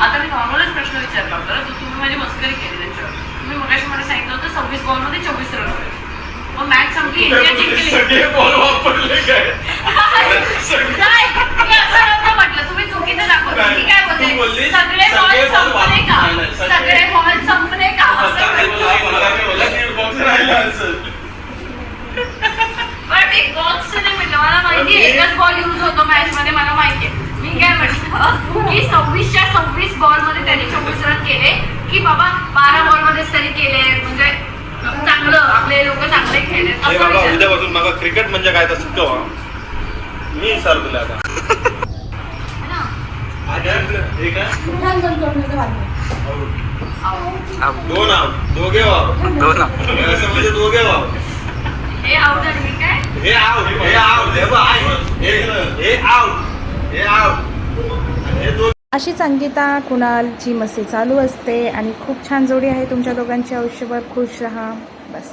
आता मी नॉर्मलच प्रश्न विचारला होता तर तुम्ही माझी मस्करी केली त्याच्यावर. तुम्ही मगाशी मला सांगितलं होतं सव्वीस बॉलमध्ये चोवीस रन होते मग मॅच संपली इंडिया जिंकली सगळे बॉल वापरले काय? म्हटलं तुम्ही चुकीचं दाखवता. मी काय बोलते सगळे बॉल संपले का? सगळे- बॉल संपले का? पण एक बॉक्स नाही म्हटलं. मला माहिती एकच बॉल युज होतो मॅच मध्ये. मला माहिती आहे मी काय म्हटलं की सव्वीसच्या सव्वीस बॉलमध्ये त्यांनी चोवीस रन केले. की बाबा बारा बॉल मध्येच त्यांनी केले म्हणजे चांगलं आपले लोक चांगले खेळले. हे असं बाबा विचार. उद्यापासून मला क्रिकेट म्हणजे काय? तसं शिकवा मी सर तुला आता. हे दोन आव दोघे वाव दोन असं म्हणजे दोघे वाव हे आउट आणि मी काय हे आव हे आव हे बघ, हे हे आव हे आव अशी संगीता कुणाल जी कुणालची मस्ती चालू असते आणि खूप छान जोडी आहे. तुमच्या दोघांची आयुष्यभर खुश राहा. बस.